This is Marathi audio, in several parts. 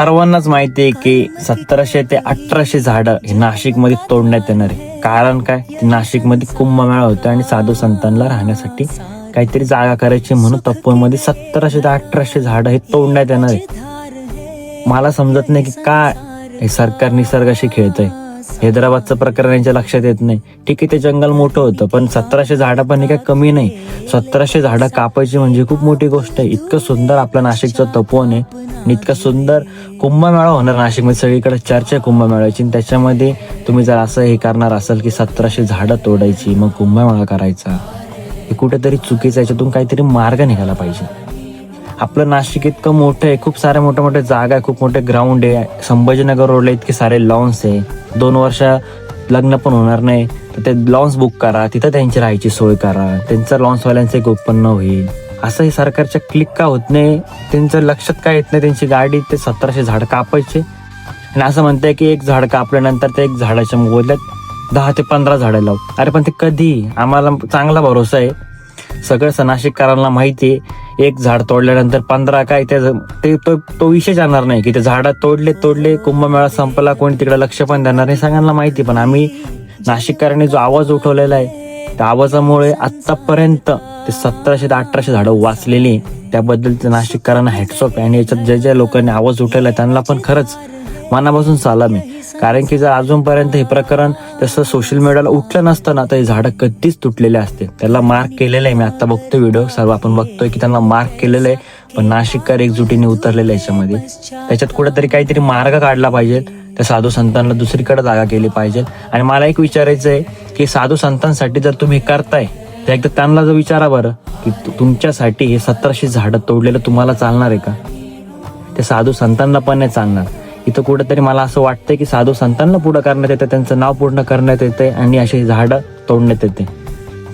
सर्वांनाच माहिती आहे की सतराशे ते अठराशे झाडं हे नाशिकमध्ये तोडण्यात येणार आहे. कारण काय? नाशिकमध्ये कुंभमेळा होता आणि साधू संतांना राहण्यासाठी काहीतरी जागा करायची म्हणून तपोमध्ये सतराशे ते अठराशे झाडं हे तोडण्यात येणार आहे मला समजत नाही की काय हे सरकार निसर्गाशी खेळतंय. हैदराबादचं प्रकरण यांच्या लक्षात येत नाही. ठीक आहे ते जंगल मोठं होतं पण सतराशे झाडं पण काय कमी नाही. सतराशे झाडं कापायची म्हणजे खूप मोठी गोष्ट आहे. इतकं सुंदर आपलं नाशिकचं तपोवन आहे आणि इतकं सुंदर कुंभमेळा होणार नाशिकमध्ये. सगळीकडे चर्चा आहे कुंभमेळ्याची आणि त्याच्यामध्ये तुम्ही जर असं हे करणार असाल की सतराशे झाडं तोडायची मग कुंभमेळा करायचा हे कुठेतरी चुकीचं याच्यातून काहीतरी मार्ग निघाला पाहिजे. आपलं नाशिक इतकं मोठं आहे खूप साऱ्या मोठे मोठ्या जागा आहे खूप मोठे ग्राउंड आहे. संभाजीनगर रोडला इतके सारे लॉन्स आहे. दोन वर्ष लग्न पण होणार नाही. तर ते लॉन्स बुक करा तिथं त्यांची राहायची सोय करा. त्यांचं लॉन्सवाल्यांचं एक उत्पन्न होईल. असं हे सरकारच्या क्लिक का होत नाही त्यांचं लक्षात काय येत नाही त्यांची गाडी ते सतराशे झाड कापायचे. आणि असं म्हणते की एक झाड कापल्यानंतर ते एक झाडाच्या मोबदल्यात दहा ते पंधरा झाडं लावू. अरे पण ते कधी? आम्हाला चांगला भरोसा आहे. सगळं नाशिककरांना माहिती आहे. एक झाड तोडल्यानंतर पंधरा काय ते ते तो तो विषय जाणार नाही की ते झाडं तोडले तोडले कुंभमेळा संपला कोणी तिकडे लक्ष पण देणार नाही सगळ्यांना माहिती पण आम्ही नाशिककरांनी जो आवाज उठवलेला आहे त्या आवाजामुळे आतापर्यंत ते सतराशे ते अठराशे झाडं वाचलेली त्याबद्दल ते नाशिककरांना हॅटसॉप आहे. आणि याच्यात ज्या ज्या लोकांनी आवाज उठवला त्यांना पण खरंच मनापासून सालाम आहे. कारण की जर अजूनपर्यंत हे प्रकरण तसं सोशल मीडियाला उठलं नसतं ना तर हे झाडं कधीच तुटलेले असते. त्याला मार्क केलेलं आहे. मी आता बघतो व्हिडिओ सर्व आपण बघतोय की त्यांना मार्क केलेलं आहे. पण नाशिककर एकजुटीने उतरलेलं आहे याच्यामध्ये. त्याच्यात कुठेतरी काहीतरी मार्ग काढला पाहिजे. त्या साधू संतांना दुसरीकडे जागा केली पाहिजे. आणि मला एक विचारायचं आहे की साधू संतांसाठी जर तुम्ही हे करताय तर एकदा त्यांना जर विचारा बरं की तुमच्यासाठी हे सतराशे झाडं तोडलेलं तुम्हाला चालणार आहे का? ते साधू संतांना पण नाही चालणार. इथं कुठेतरी मला असं वाटतंय की साधू संतांना पुढं करण्यात येतं त्यांचं नाव पूर्ण करण्यात येते आणि अशी झाडं तोडण्यात येते.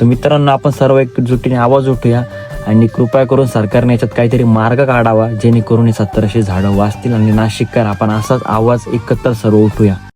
तर मित्रांनो आपण सर्व एकजुटीने आवाज उठूया आणि कृपया करून सरकारने याच्यात काहीतरी मार्ग काढावा जेणेकरून हे सत्तरशे झाडं वाचतील आणि नाशिककर आपण असाच आवाज एकत्र सर्व उठूया.